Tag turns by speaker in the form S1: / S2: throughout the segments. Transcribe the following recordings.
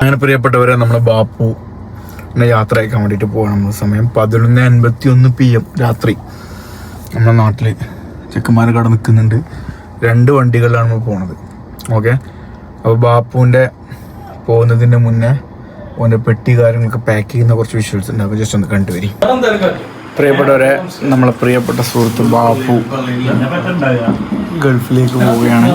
S1: അങ്ങനെ പ്രിയപ്പെട്ടവരെ നമ്മുടെ ബാപ്പു യാത്ര അയക്കാൻ വേണ്ടിയിട്ട് പോകണം നമ്മൾ സമയം പതിനൊന്ന് അൻപത്തി ഒന്ന് പി എം രാത്രി. നമ്മുടെ നാട്ടിൽ ചെക്കന്മാർ കട നിൽക്കുന്നുണ്ട്. രണ്ട് വണ്ടികളിലാണ് നമ്മൾ പോണത്. ഓക്കെ? അപ്പോൾ ബാപ്പുവിന്റെ പോകുന്നതിന് മുന്നേ ഓന്റെ പെട്ടി കാര്യങ്ങളൊക്കെ പാക്ക് ചെയ്യുന്ന കുറച്ച് വിഷ്വൽസ് ഉണ്ട്. അപ്പോൾ ജസ്റ്റ് ഒന്ന് കണ്ടുവരി. പ്രിയപ്പെട്ടവരെ നമ്മളെ പ്രിയപ്പെട്ട സുഹൃത്ത് ബാപ്പു. ഗൾഫിലേക്ക് പോവുകയാണ്.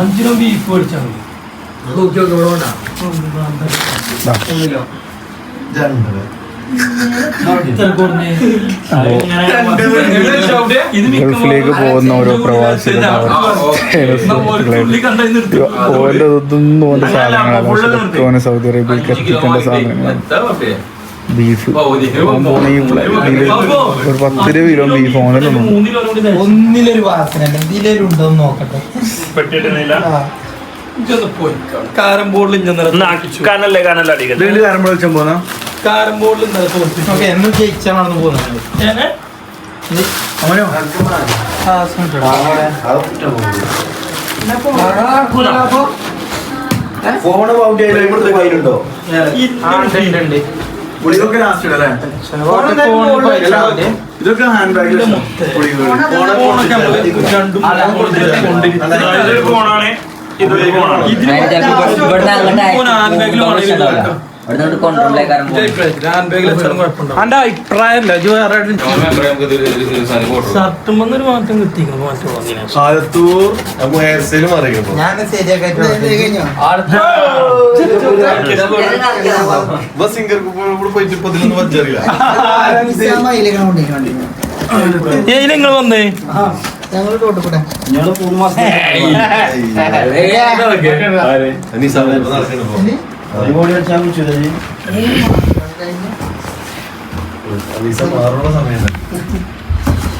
S1: ഗൾഫിലേക്ക് പോകുന്ന ഓരോ പ്രവാസികളും ഇതൊന്നും ഓന്റെ സൗദി അറേബ്യയിലേക്ക് എത്തിക്കേണ്ട സാധനങ്ങളാണ്. ബീഫ്. ഒരു പത്ത് രൂപ കിലോ ബീഫ് ഓനൊന്നും
S2: ഒന്നിലൊരു വാസന എന്തിലും ഉണ്ടോ എന്ന് നോക്കട്ടെ. ആ.
S3: കാരം ബോർഡിൽ
S4: കനല്ലേ കനല്ല
S1: രണ്ട് കാരം വിളിച്ചാൽ പോന്നാ
S3: കാരം ബോർഡിൽ
S2: ഓക്കെ എന്നും ജയിച്ചാണ് പോകുന്നത്
S1: അവനോ? ഫോണ് പൗണ്ടിയായിട്ടുണ്ടോ ഗുളികൊക്കെ ലാസ്റ്റ് ഇടല്ലേ ഇതൊക്കെ ഹാൻഡ് ബാഗിൽ
S4: ഇതൊരു ഫോണാണ് ഇതൊരു ഫോണാണ്
S5: ഇവിടുന്ന് അങ്ങോട്ട്
S3: അഭിപ്രായമല്ല ഷർട്ടും മാറ്റം നിങ്ങൾ വന്നേ.
S2: ഞങ്ങൾ തോട്ടുകൂടെ
S1: നീ സമയം നടക്കണപ്പോ അലീസ മാറുന്ന പൈസ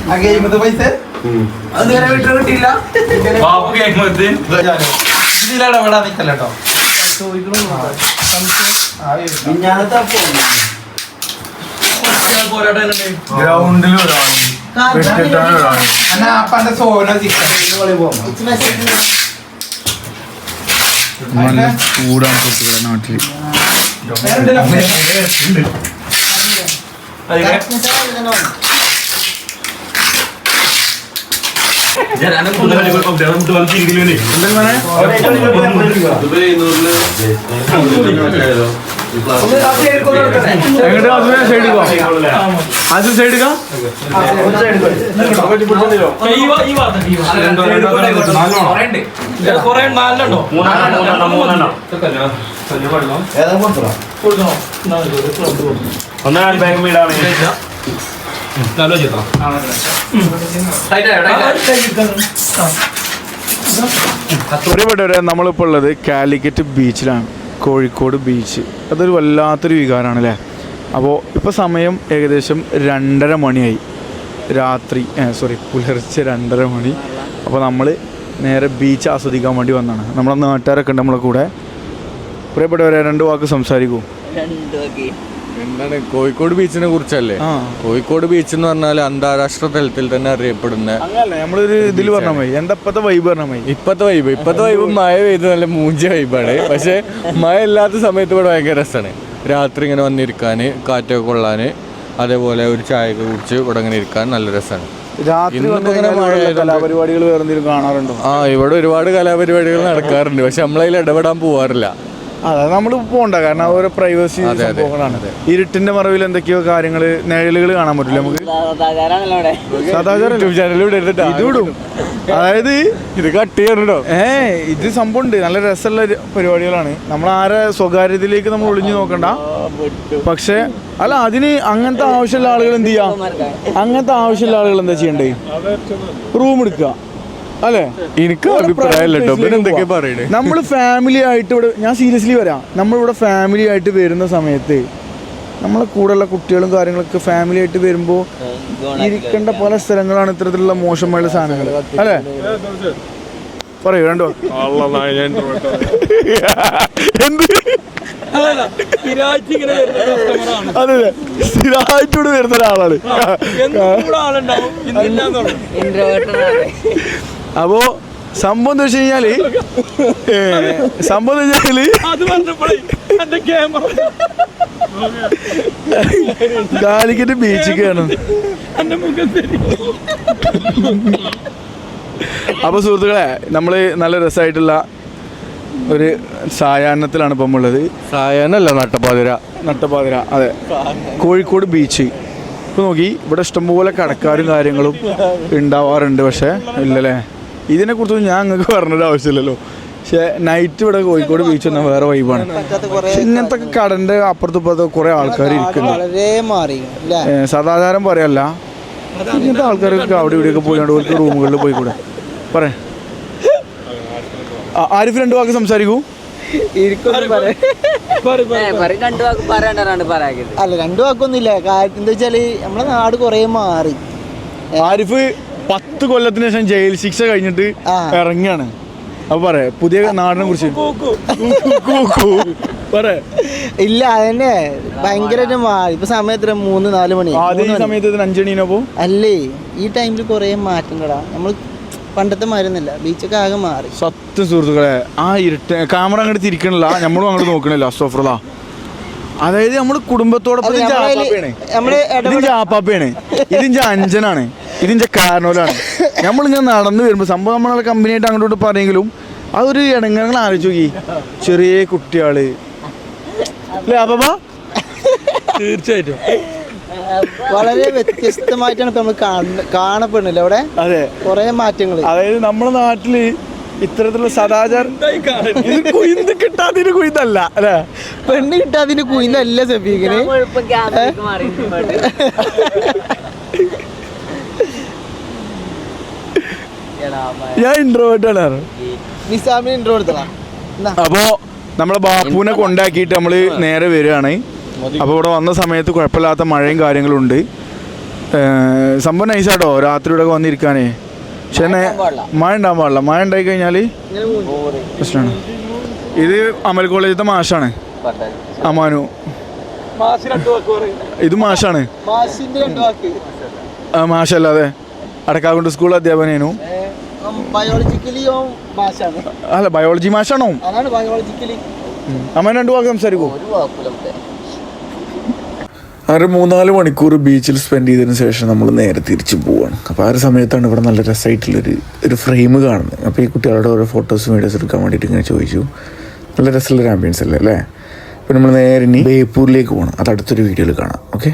S2: ആ സമയം പൈസ അതുവരെ വിട്ടു കിട്ടിയില്ല ഇതിലിടപെടാൻ നിക്കല്ല കേട്ടോ
S1: ഗ്രൗണ്ടിൽ ഒരാളും വെട്ടിട്ടാണ് ഒരാളും
S2: എന്നാ അപ്പന്റെ സോന ചിക്കൻ
S1: നല്ല ചൂടാണ് തൊട്ടുകളെ നാട്ടിൽ എങ്ങോട്ട് അത് സൈഡ് അത് സൈഡ്
S3: ഈ ബാങ്ക് വീടാണ് നല്ല ചിത്രം.
S4: ഒന്ന്
S1: പ്രിയപ്പെട്ടവരെ ഉള്ളത് കാലിക്കറ്റ് ബീച്ചിലാണ്. കോഴിക്കോട് ബീച്ച്. അതൊരു വല്ലാത്തൊരു വികാരമാണ് അല്ലേ അപ്പോൾ ഇപ്പോൾ സമയം ഏകദേശം രണ്ടര മണിയായി. രാത്രി സോറി പുലർച്ചെ രണ്ടര മണി. അപ്പോൾ നമ്മൾ നേരെ ബീച്ച് ആസ്വദിക്കാൻ വേണ്ടി വന്നതാണ് നമ്മളെ നാട്ടുകാരൊക്കെ ഉണ്ട് നമ്മളെ കൂടെ. പ്രിയപ്പെട്ടവരെ രണ്ട് വാക്ക് സംസാരിക്കൂ.
S6: എന്താണ്? കോഴിക്കോട് ബീച്ചിനെ കുറിച്ചല്ലേ? കോഴിക്കോട് ബീച്ച് എന്ന് പറഞ്ഞാൽ അന്താരാഷ്ട്ര തലത്തിൽ തന്നെ അറിയപ്പെടുന്ന
S1: അങ്ങനല്ല നമ്മളൊരു ഇതിൽ പറഞ്ഞ മതി. എന്താ ഇപ്പത്തെ വൈബ് പറഞ്ഞ മതി.
S6: ഇപ്പത്തെ വൈബ് ഇപ്പത്തെ വൈബ് മഴ പെയ്ത് നല്ല മൂഞ്ച വൈബാണ് പക്ഷെ മഴ ഇല്ലാത്ത സമയത്ത് ഇവിടെ ഭയങ്കര രസമാണ് രാത്രി ഇങ്ങനെ വന്നിരിക്കാൻ കാറ്റൊക്കെ കൊള്ളാൻ അതേപോലെ ഒരു ചായയൊക്കെ കുടിച്ച് ഇവിടെ ഇങ്ങനെ ഇരിക്കാൻ നല്ല രസമാണ്.
S1: കലാപരിപാടികൾ കാണാറുണ്ടോ?
S6: ആ ഇവിടെ ഒരുപാട് കലാപരിപാടികൾ നടക്കാറുണ്ട്. പക്ഷെ നമ്മളതിൽ ഇടപെടാൻ പോവാറില്ല.
S1: അതെ നമ്മൾ പോകണ്ട കാരണം ഓരോ പ്രൈവസി. സംഭവങ്ങളാണ്. ഇരുട്ടിന്റെ മറവിൽ എന്തൊക്കെയോ കാര്യങ്ങൾ നിഴലുകൾ കാണാൻ പറ്റില്ല നമുക്ക്? സദാചാരം
S6: യൂട്യൂബ് ചാനൽ ഇടരുത്
S1: ഇത് വിടും അതായത്
S6: ഇത് കട്ട് ചെയ്യണോ
S1: ഏ ഇത് സംഭവമുണ്ട്. നല്ല രസമുള്ള പരിപാടികളാണ്. നമ്മൾ ആരെ സ്വകാര്യതയിലേക്ക് നമ്മൾ ഒളിഞ്ഞു നോക്കണ്ട. പക്ഷെ അല്ല അതിന് അങ്ങനത്തെ ആവശ്യമുള്ള ആളുകൾ എന്ത് ചെയ്യാ? അങ്ങനത്തെ ആവശ്യമുള്ള ആളുകൾ എന്താ ചെയ്യണ്ടേ? റൂം എടുക്കുക. അല്ലേ?
S6: എനിക്ക്
S1: നമ്മൾ ഫാമിലി ആയിട്ട് ഇവിടെ ഞാൻ സീരിയസ്ലി വരാം. നമ്മളിവിടെ ഫാമിലി ആയിട്ട് വരുന്ന സമയത്ത് നമ്മളെ കൂടെയുള്ള കുട്ടികളും കാര്യങ്ങളൊക്കെ ഫാമിലി ആയിട്ട് വരുമ്പോൾ ഇരിക്കേണ്ട പല സ്ഥലങ്ങളാണ് ഇത്തരത്തിലുള്ള മോശമായുള്ള സാധനങ്ങൾ. അല്ലേ? പറയൂ രണ്ടോ എന്ത്
S3: അല്ലല്ല, ഇങ്ങനെ വരുന്ന കസ്റ്റമറാണ്
S1: അതെ സ്ഥിരമായിട്ടൂടെ വരുന്ന ഒരാളാണ്. അപ്പോ സംഭവം എന്താ വെച്ച് കഴിഞ്ഞാൽ സംഭവം എന്താ
S3: വെച്ചാൽ
S1: കാലിക്കറ്റ് ബീച്ചിക്കാണ് അപ്പൊ സുഹൃത്തുക്കളെ നമ്മൾ നല്ല രസമായിട്ടുള്ള ഒരു സായാഹ്നത്തിലാണ് ഇപ്പം ഉള്ളത്.
S6: സായാഹ്നല്ല നട്ടപ്പാതിര.
S1: നട്ടപ്പാതിര അതെ. കോഴിക്കോട് ബീച്ച്. ഇപ്പൊ നോക്കി ഇവിടെ ഇഷ്ടംപോലെ കടക്കാരും കാര്യങ്ങളും ഉണ്ടാവാറുണ്ട് പക്ഷെ ഇല്ലല്ലേ? ഇതിനെ കുറിച്ച് ഞാൻ നിങ്ങൾക്ക് പറഞ്ഞൊരു ആവശ്യമില്ലല്ലോ. പക്ഷെ നൈറ്റ് ഇവിടെ കോഴിക്കോട് ബീച്ച് വന്നാൽ വേറെ വൈബാണ് ഇങ്ങനത്തെ കടന്റെ അപ്പുറത്തും ഇപ്പുറത്തും കുറെ ആൾക്കാർ ഇരിക്കുന്നു സദാചാരം പറയല്ല. ഇങ്ങനത്തെ ആൾക്കാരൊക്കെ അവിടെ ഇവിടെയൊക്കെ പോയാണ്ട് ഓർക്ക് റൂമുകളിൽ പോയി കൂടെ പറ ആരിഫ് രണ്ടു വാക്ക് സംസാരിക്കൂ?
S2: അല്ല രണ്ടു വാക്കൊന്നുമില്ല. കാര്യം എന്താ വെച്ചാൽ നമ്മളെ നാട് കൊറേ മാറി.
S1: ആരിഫ് പത്ത് കൊല്ലത്തിന് ശേഷം ജയിൽ ശിക്ഷ കഴിഞ്ഞിട്ട് ഇറങ്ങിയാണ് അപ്പൊ പറയാ പുതിയ നാടിനെ കുറിച്ച്. പറ.
S2: ഇല്ല അതന്നെ ഭയങ്കരമായിട്ട് മാറി ഇപ്പൊ സമയത്ത് മൂന്ന് നാല് മണി.
S1: ആദ്യം ഈ സമയത്ത് അഞ്ചണിനോ പോ
S2: അല്ലേ ഈ ടൈമിൽ കൊറേ മാറ്റം കടാ. നമ്മൾ പണ്ടത്തെ മാരുന്നില്ല ബീച്ചൊക്കെ ആകെ മാറി.
S1: സത്യം സുഹൃത്തുക്കളെ ആ ഇരുട്ട് ക്യാമറ അങ്ങോട്ട് തിരിക്കണില്ല നമ്മളും അങ്ങോട്ട് നോക്കണില്ല അസ്തോഫ്രത അതായത് നമ്മൾ കുടുംബത്തോടൊപ്പം ആപ്പാപ്പയാണ്. ഇതിന്റെ അഞ്ചനാണ് ഇതിന്റെ കാരണോലാണ്. നമ്മളിങ്ങനെ നടന്നു വരുമ്പോൾ സംഭവം നമ്മളെ കമ്പനിയായിട്ട് അങ്ങോട്ട് പറയെങ്കിലും അതൊരു ഇടങ്ങൾ ആലോചിച്ച് നോക്കി. ചെറിയ കുട്ടികൾ അല്ലേ അപ്പാ
S3: തീർച്ചയായിട്ടും.
S2: വളരെ വ്യത്യസ്തമായിട്ടാണ് ഇപ്പൊ നമ്മൾ കാണപ്പെടുന്നില്ല അവിടെ.
S1: അതെ.
S2: കൊറേ മാറ്റങ്ങൾ
S1: അതായത് നമ്മുടെ നാട്ടിൽ ഇത്തരത്തിലുള്ള സദാചാരം ഇത് കുയിന്ത് കിട്ടാത്തൊരു കുയിന്തല്ല അല്ലേ?
S2: പെണ്ണ് കിട്ടാതിന് കുയിന്നല്ല സഫീഖിന്.
S1: ഞാൻ ഇൻട്രോവേർട്ടാണ്
S2: നിസാമിന് ഇൻട്രോ എടുത്തടാ എന്നാ?
S1: അപ്പോ നമ്മളെ ബാപ്പുവിനെ കൊണ്ടാക്കിയിട്ട് നമ്മൾ നേരെ വരികയാണ്. അപ്പോൾ ഇവിടെ വന്ന സമയത്ത് കുഴപ്പമില്ലാത്ത മഴയും കാര്യങ്ങളും ഉണ്ട് സംഭവം നൈസാട്ടോ രാത്രി ഇവിടെ വന്നിരിക്കാനേ. പക്ഷെ എന്നെ മഴ ഉണ്ടാകാൻ പാടില്ല. മഴ ഉണ്ടായി കഴിഞ്ഞാൽ പ്രശ്നമാണ്. ഇത് അമൽ കോളേജിലത്തെ മാഷാണ്. അമാനു. ഇത് മാഷാണ്. മാഷല്ലാതെ. അടക്കാകുണ്ട് സ്കൂൾ അധ്യാപനേനു
S2: ബയോളജിക്കലി മാഷാണ്
S1: അല്ല ബയോളജി മാഷാണോ
S2: അതാണ് ബയോളജിക്കലി
S1: അമ്മ രണ്ടു വാക്ക് സംസാരിക്കൂ. ഒരു മൂന്നാൽ മണിക്കൂർ ബീച്ചിൽ സ്പെൻഡ് ചെയ്തതിന് ശേഷം നമ്മൾ നേരെ തിരിച്ചു പോവാണ്. അപ്പോൾ ആ ഒരു സമയത്താണ് ഇവിടെ നല്ല രസമായിട്ടുള്ളൊരു ഒരു ഫ്രെയിം കാണുന്നത്. അപ്പോൾ ഈ കുട്ടികളുടെ ഓരോ ഫോട്ടോസും വീഡിയോസ് എടുക്കാൻ വേണ്ടിയിട്ട് ഇങ്ങനെ ചോദിച്ചു. നല്ല രസമുള്ളൊരു ആംബിയൻസ് അല്ലേ അല്ലേ? അപ്പോൾ നമ്മൾ നേരെ ഇനി ബേപ്പൂരിലേക്ക് പോകണം അത് അടുത്തൊരു വീഡിയോയിൽ കാണാം. ഓക്കെ